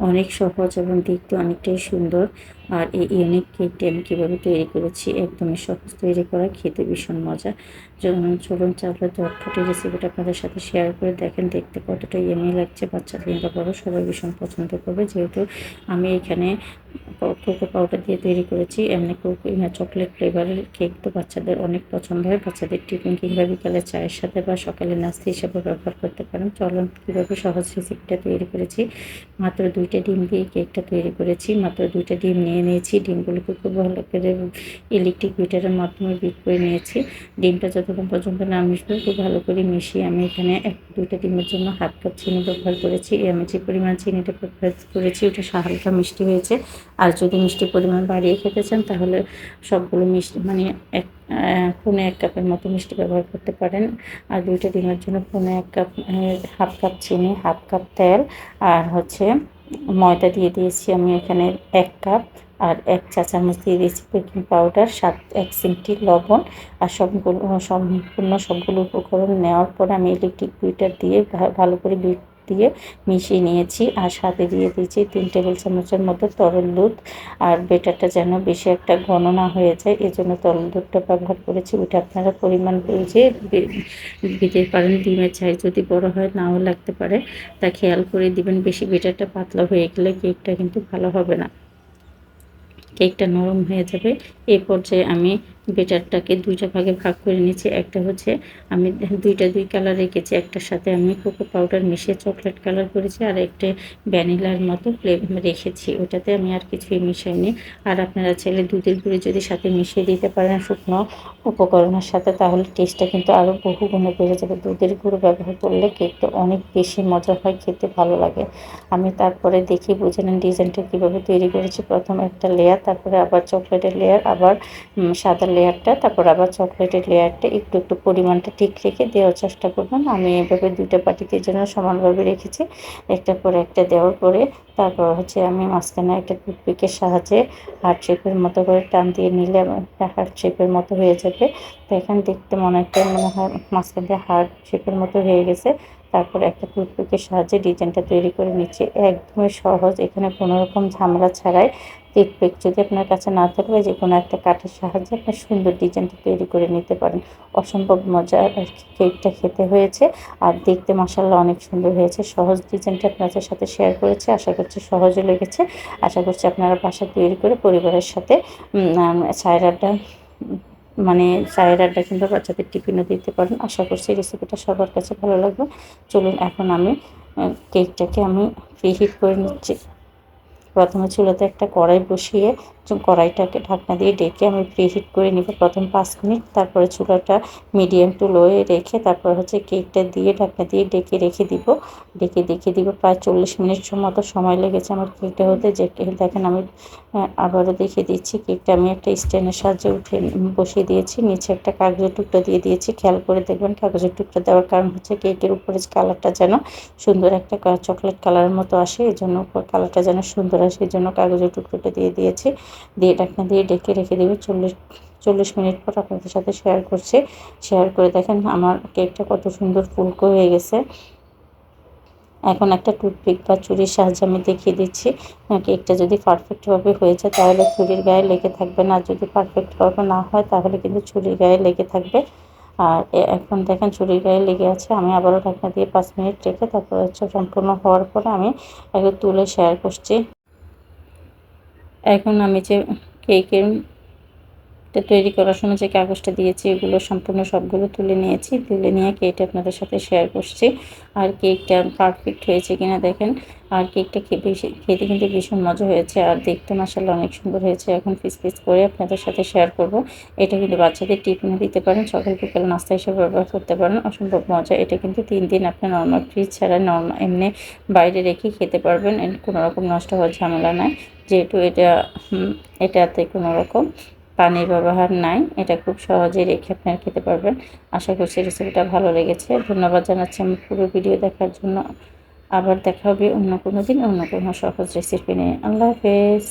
অনেক সহজ এবং দেখতে অনেকটাই সুন্দর। আর এই ইউনিক কেকটি আমি কীভাবে তৈরি করেছি একদমই সহজ তৈরি করা, খেতে ভীষণ মজা। চলুন চাপলে চটফটে রেসিপিটা আপনাদের সাথে শেয়ার করে দেখেন, দেখতে কতটা ইয়েমি লাগছে। বাচ্চা কিংবা বড়, সবাই ভীষণ পছন্দ করবে। যেহেতু আমি এখানে কোকো পাউডার দিয়ে তৈরি করেছি, এমনি কোকো চকলেট ফ্লেভারের কেক তো বাচ্চাদের অনেক পছন্দ হয়। বাচ্চাদের টিফিন কিংবা বিকালে চায়ের সাথে বা সকালে নাস্তা হিসাবে ব্যবহার করতে পারেন। চলুন, কীভাবে সহজ রেসিপিটা তৈরি করেছি। মাত্র দুইটা ডিম দিয়ে কেকটা তৈরি করেছি। মাত্র দুইটা ডিম নিয়ে নিয়েছি। ডিমগুলোকে খুব ভালো করে ইলেকট্রিক বিটারের মাধ্যমে বিট করে নিয়েছি। ডিমটা যতক্ষণ পর্যন্ত না মিশবে, খুব ভালো করে মিশিয়ে আমি এখানে এক, দুইটা ডিমের জন্য হাফ কাপ চিনি ব্যবহার করেছি। আমি যে পরিমাণ চিনিটা ব্যবহার করেছি, ওটা হালকা মিষ্টি হয়েছে। আর যদি মিষ্টির পরিমাণ বাড়িয়ে খেতে চান, তাহলে সবগুলো মিষ্টি মানে এক পৌনে এক কাপের মতো মিষ্টি ব্যবহার করতে পারেন। আর দুইটা ডিমের জন্য পৌনে এক কাপ হাফ কাপ চিনি, হাফ কাপ তেল। আর হচ্ছে ময়দা দিয়ে দিয়েছি আমি এখানে এক কাপ। আর এক চা চামচ দিয়ে দিয়েছি বেকিং পাউডার, সাত, এক সিমটি লবণ আর সবগুলো সম্পূর্ণ সবগুলো উপকরণ নেওয়ার পরে আমি ইলেকট্রিক বিটার দিয়ে ভালো করে বিট দিয়ে মিশিয়ে নিয়েছি আর সাথে দিয়ে দিয়েছি তিন টেবিল চামচের মতো তরল দুধ আর বেটারটা যেন বেশি একটা ঘন না হয়ে যায় এই জন্য তরল দুধটা ব্যবহার করেছি ওইটা আপনারা পরিমাণ বুঝে দিতে পারেন ডিমের চাই যদি বড় হয় নাও লাগতে পারে, তা খেয়াল করে দিবেন, বেশি বেটারটা পাতলা হয়ে গেলে কেকটা কিন্তু ভালো হবে না। কেকটা নরম হয়ে যাবে। এই পর্যায়ে আমি বেটারটাকে দুইটা ভাগে ভাগ করে নিয়েছি। একটা হচ্ছে আমি দুইটা দুই কালার রেখেছি, একটার সাথে আমি কোকো পাউডার মিশিয়ে চকলেট কালার করেছি আর একটা ভ্যানিলার মতো রেখেছি। ওটাতে আমি আর কিছুই মিশাইনি। আর আপনারা ছেলে দুধের গুঁড়ি যদি সাথে মিশিয়ে দিতে পারেন শুকনো উপকরণের সাথে, তাহলে টেস্টটা কিন্তু আরও বহু গুণে বেড়ে যাবে। দুধের গুঁড়ো ব্যবহার করলে কেকটা অনেক বেশি মজা হয়, খেতে ভালো লাগে। আমি তারপরে দেখি, বুঝে নেন ডিজাইনটা কীভাবে তৈরি করেছি। প্রথম একটা লেয়ার তারপরে আবার চকলেটের লেয়ার আবার সাদা লেয়ারটা, তারপর আবার চকলেটের লেয়ারটা একটু একটু পরিমাণটা ঠিক রেখে দেওয়ার চেষ্টা করবেন আমি এভাবে দুইটা পাটিতে জন্য সমানভাবে রেখেছি একটার পর একটা দেওয়ার পরে তারপর হচ্ছে আমি মাঝখানে একটা টুথপিকের সাহায্যে হার্ট শেপের মতো করে টান দিয়ে নিলে হার্ট শেপের মতো হয়ে যাবে। তো এখানে দেখতে মনে একটা মনে হয় মাঝখান দিয়ে হার্ট শেপের মতো হয়ে গেছে। তারপরে একটা টুথপিকের সাহায্যে ডিজাইনটা তৈরি করে নিচ্ছি। একদমই সহজ। এখানে কোনো রকম ঝামেলা ছাড়াই টুথপিক যদি আপনার কাছে না থাকবে যে কোনো একটা কাঠের সাহায্যে আপনার সুন্দর ডিজাইনটা তৈরি করে নিতে পারেন। অসম্ভব মজা কেকটা খেতে হয়েছে। আর দেখতে মশাল্লা অনেক সুন্দর হয়েছে। সহজ ডিজাইনটা আপনাদের সাথে শেয়ার করেছে। আশা করছি সহজে লেগেছে। আশা করছি আপনারা বাসা তৈরি করে পরিবারের সাথে সায়রাটা মানে চায়ের আড্ডা কিংবা বাচ্চাদের টিফিনও দিতে পারেন। আশা করছি রেসিপিটা সবার কাছে ভালো লাগবে। চলুন, এখন আমি কেকটাকে আমি প্রিহিট করে নিচ্ছি। প্রথমে চুলাতে একটা কড়াই বসিয়ে কড়াইটাকে ঢাকনা দিয়ে ডেকে আমি প্রিহিট করে নিব। প্রথম পাঁচ মিনিট, তারপরে চুলাটা মিডিয়াম টু লোয়ে রেখে তারপর হচ্ছে কেকটা দিয়ে ঢাকনা দিয়ে ডেকে রেখে দিব। ডেকে দেখে দিব প্রায় চল্লিশ মিনিট মতো সময় লেগেছে আমার কেকটা হতে। যে দেখেন আমি আবারও দেখিয়ে দিচ্ছি কেকটা আমি একটা স্ট্যান্ডের সাহায্যে উঠে বসিয়ে দিয়েছি। নিচে একটা কাগজের টুকটা দিয়ে দিয়েছি। খেয়াল করে দেখবেন কাগজের টুকটা দেওয়ার কারণ হচ্ছে কেকের উপরে কালারটা যেন সুন্দর একটা চকলেট কালারের মতো আসে এই জন্য কালারটা যেন সুন্দর আসে এই জন্য কাগজের টুকরোটা দিয়ে দিয়েছি। দিয়ে ঢাকনা দিয়ে ডেকে রেখে দেবে। চল্লিশ চল্লিশ মিনিট পর আপনাদের সাথে শেয়ার করছি। শেয়ার করে দেখেন আমার কেকটা কত সুন্দর ফুলকো হয়ে গেছে। এখন একটা টুথপিক বা চুরির সাহায্যে আমি দেখিয়ে দিচ্ছি। কেকটা যদি পারফেক্টভাবে হয়ে যায় তাহলে ছুরির গায়ে লেগে থাকবে না। যদি পারফেক্টভাবে না হয় তাহলে কিন্তু ছুরির গায়ে লেগে থাকবে। আর এখন দেখেন ছুরির গায়ে লেগে আছে। আমি আবারও ঢাকনা দিয়ে পাঁচ মিনিট রেখে তারপর হচ্ছে সম্পূর্ণ হওয়ার পরে আমি একটু তুলে শেয়ার করছি। এখন আমি যে কেকের তৈরি করার সময় যে কাগজটা দিয়েছি, এগুলো সম্পূর্ণ সবগুলো তুলে নিয়েছি। তুলে নিয়ে কেকটা আপনাদের সাথে শেয়ার করছি। আর কেকটা পারফেক্ট হয়েছে কিনা দেখেন। আর কেকটা খেতে কিন্তু ভীষণ মজা হয়েছে। আর দেখতে মাসাল্লাহ অনেক সুন্দর হয়েছে। এখন পিস পিস করে আপনাদের সাথে শেয়ার করব। এটা কিন্তু বাচ্চাদের টিফিনে দিতে পারেন সকাল বিকেল নাস্তা হিসেবে ব্যবহার করতে পারেন। অসম্ভব মজা। এটা কিন্তু তিন দিন আপনি নর্মাল ফ্রিজ ছাড়া নর্মাল এমনি বাইরে রেখে খেতে পারবেন। কোনো রকম নষ্ট হওয়ার ঝামেলা নাই। যেহেতু এটা এটাতে কোনো রকম পানির ব্যবহার নাই। এটা খুব সহজেই রেখে আপনারা খেতে পারবেন। আশা করছি রেসিপিটা ভালো লেগেছে। ধন্যবাদ জানাচ্ছি আমি পুরো ভিডিও দেখার জন্য। আবার দেখা হবে অন্য কোনো দিন অন্য কোনো সহজ রেসিপি নিয়ে। আল্লাহ হাফেজ।